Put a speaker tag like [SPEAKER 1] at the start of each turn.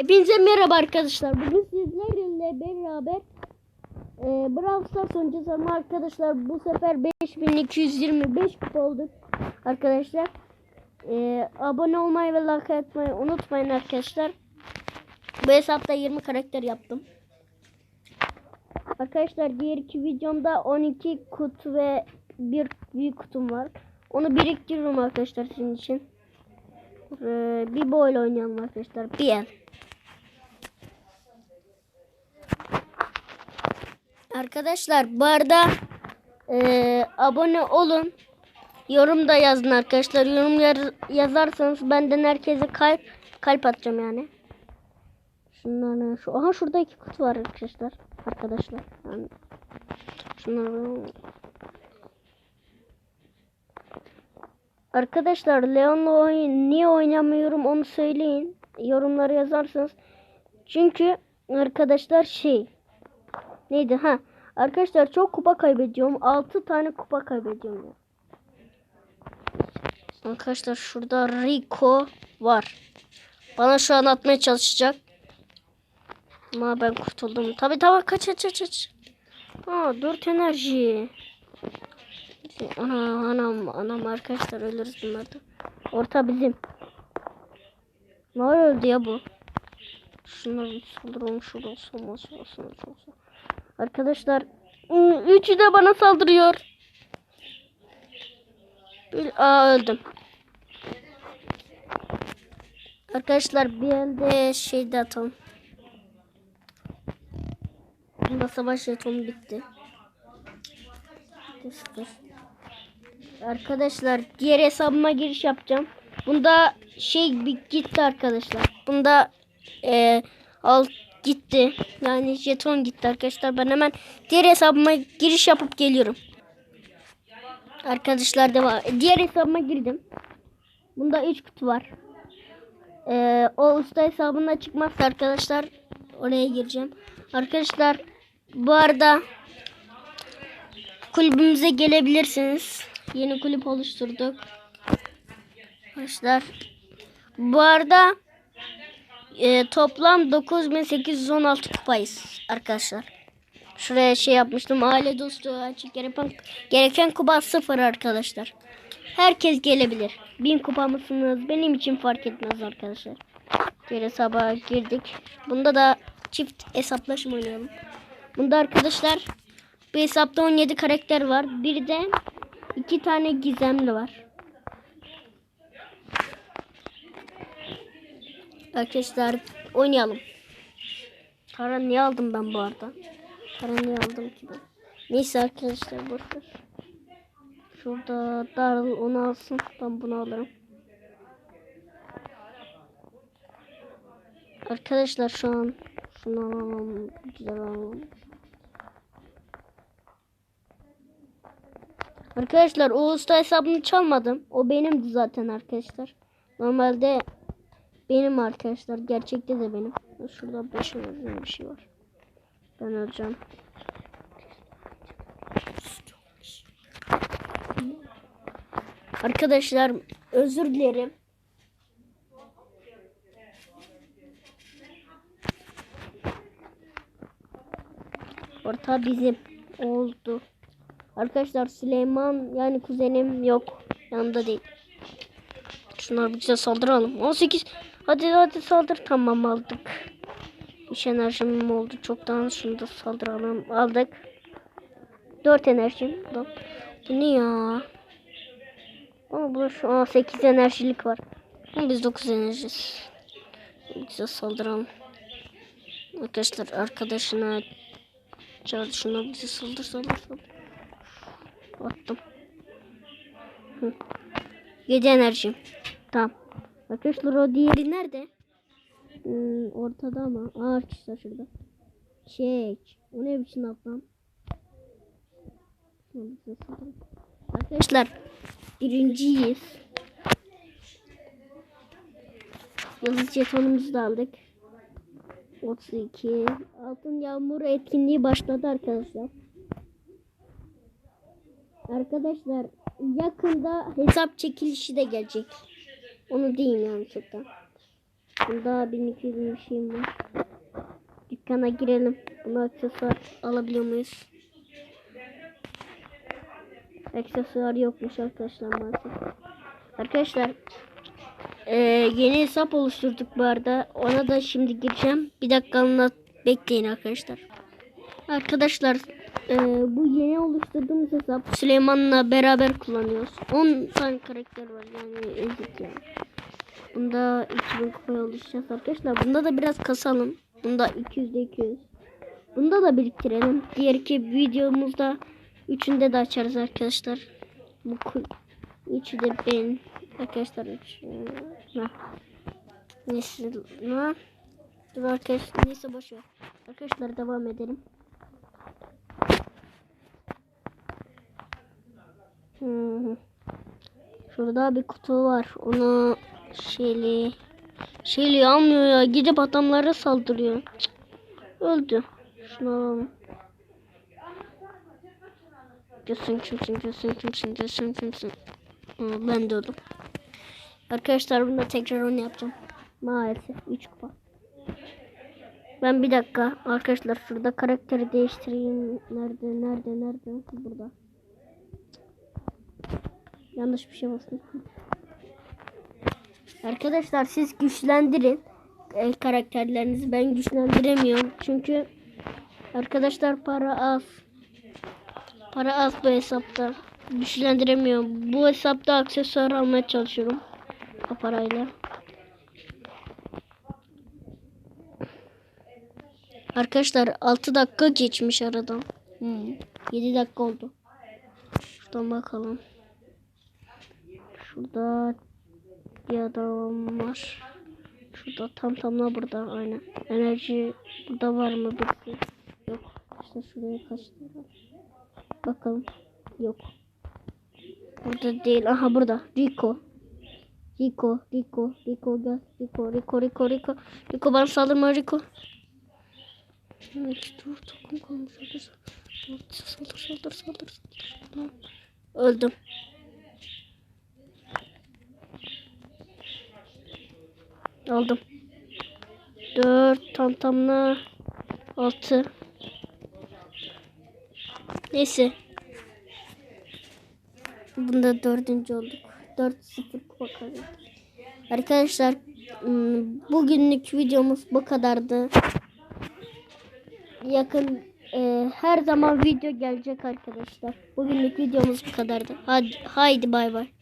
[SPEAKER 1] Hepinize merhaba arkadaşlar. Bugün sizlerle beraber e, Brawl Stars oynayacağız arkadaşlar bu sefer 5225 kupa olduk arkadaşlar. E, abone olmayı ve like atmayı unutmayın arkadaşlar. Bu hesapta 20 karakter yaptım. Arkadaşlar diğer iki videomda 12 kutu ve bir büyük kutum var. Onu biriktiriyorum arkadaşlar sizin için. Ee, bir boy oynayalım arkadaşlar. Bir el. Arkadaşlar bu arada e, abone olun. Yorum da yazın arkadaşlar. Yorum yar- yazarsanız benden herkese kalp kalp atacağım yani. Şunları şu aha şurada iki kutu var arkadaşlar. Arkadaşlar. Yani şunları Arkadaşlar Leon'la oyun niye oynamıyorum onu söyleyin. Yorumlara yazarsanız. Çünkü arkadaşlar şey neydi ha arkadaşlar çok kupa kaybediyorum. 6 tane kupa kaybediyorum ya. Arkadaşlar şurada Rico var. Bana şu an atmaya çalışacak. Ama ben kurtuldum. Tabi tabi kaç kaç kaç kaç. Ha 4 enerji. Ana anam anam arkadaşlar ölürüz bunlarda. Orta bizim. Ne öldü ya bu? Şunlar bir saldıralım şurada olsun olsun olsun olsun. Arkadaşlar ıı, üçü de bana saldırıyor. Aa öldüm. Arkadaşlar bir elde şeyde atalım. Bunda savaş jetonu bitti. Arkadaşlar diğer hesabıma giriş yapacağım. Bunda şey gitti arkadaşlar. Bunda e, al gitti. Yani jeton gitti arkadaşlar. Ben hemen diğer hesabıma giriş yapıp geliyorum. Arkadaşlar devam. Diğer hesabıma girdim. Bunda 3 kutu var. E, o usta hesabına çıkmazsa arkadaşlar oraya gireceğim. Arkadaşlar bu arada kulübümüze gelebilirsiniz. Yeni kulüp oluşturduk. Arkadaşlar bu arada e, toplam 9816 kupayız arkadaşlar. Şuraya şey yapmıştım. Aile dostu açık gereken, gereken kupa sıfır arkadaşlar. Herkes gelebilir. Bin kupa mısınız? Benim için fark etmez arkadaşlar. Bir hesaba girdik. Bunda da çift hesaplaşma oynayalım. Bunda arkadaşlar bu hesapta 17 karakter var. Bir de iki tane gizemli var. Arkadaşlar oynayalım. Para niye aldım ben bu arada? Para niye aldım ki ben? Neyse arkadaşlar boşver. Şurada Darıl onu alsın. Ben bunu alırım. Arkadaşlar şu an şunu alalım. Güzel alalım. Arkadaşlar o usta hesabını çalmadım. O benimdi zaten arkadaşlar. Normalde benim arkadaşlar. Gerçekte de benim. Şurada 5 bir şey var. Ben öleceğim. Arkadaşlar özür dilerim. Orta bizim oldu. Arkadaşlar Süleyman yani kuzenim yok. Yanında değil. Şunlar bize saldıralım. 18. Hadi hadi saldır. Tamam aldık. İş enerjim oldu. Çoktan şunu da saldıralım. Aldık. 4 enerjim. Bu ne ya? Ama bu şu an 8 enerjilik var. Biz 9 enerjis. Bize saldıralım. Arkadaşlar arkadaşına çağırdı şuna bize saldır saldır saldır. Attım. Hı. 7 enerjim. Tamam. Arkadaşlar o diğeri nerede? Hmm, ortada ama. Aa arkadaşlar şurada. Çek. O ne biçim ablam? Arkadaşlar birinciyiz. Yıldız jetonumuzu da aldık. 32. Altın yağmuru etkinliği başladı arkadaşlar. Arkadaşlar yakında hesap çekilişi de gelecek. Onu diyeyim çoktan. Bunda 1200 bir şeyim var. Dükkana girelim. Buna aksesuar alabiliyor muyuz? Aksesuar yokmuş arkadaşlar maalesef. Arkadaşlar ee, yeni hesap oluşturduk bu arada. Ona da şimdi gireceğim. Bir dakikalığına bekleyin arkadaşlar. Arkadaşlar ee, bu yeni oluşturduğumuz hesap Süleyman'la beraber kullanıyoruz. 10 tane karakter var yani ezik yani. Bunda 2000 kupaya oluşacağız arkadaşlar. Bunda da biraz kasalım. Bunda 200'de 200. Bunda da biriktirelim. Diğer iki videomuzda üçünde de açarız arkadaşlar. Bu üçü de ben arkadaşlar üç. Neyse arkadaşlar neyse boş. Arkadaşlar devam edelim. Şurada bir kutu var. Onu şeyli şeyli almıyor ya. Gidip adamlara saldırıyor. Cık. Öldü. Şunu alalım. Kimsin, görsün kimsin, görsün kimsin. Aa, ben de öldüm. Arkadaşlar bunda tekrar onu yapacağım. Maalesef 3 kupa. Ben bir dakika arkadaşlar şurada karakteri değiştireyim. Nerede, nerede, nerede? Burada. Yanlış bir şey bastım. Arkadaşlar siz güçlendirin e, karakterlerinizi. Ben güçlendiremiyorum. Çünkü arkadaşlar para az. Para az bu hesapta. Güçlendiremiyorum. Bu hesapta aksesuar almaya çalışıyorum. O parayla. Arkadaşlar 6 dakika geçmiş aradan. Hmm, 7 dakika oldu. Şuradan bakalım. Şurada bir adam var. Şurada tam tamla burada aynen. Enerji burada var mı birisi? Yok. İşte şuraya kaçtı. Bakalım. Yok. Burada değil. Aha burada. Rico. Rico, Rico, Rico gel. Rico, Rico, Rico, Rico. Rico bana saldırma Rico. Evet, dur takım kalmış. Saldır, saldır. saldır. Öldüm. Aldım. 4 tantamla 6 Neyse. Bunda dördüncü olduk. 4-0 kupa kazandık. Arkadaşlar bugünlük videomuz bu kadardı. Yakın e, her zaman video gelecek arkadaşlar. Bugünlük videomuz bu kadardı. Hadi haydi bay bay.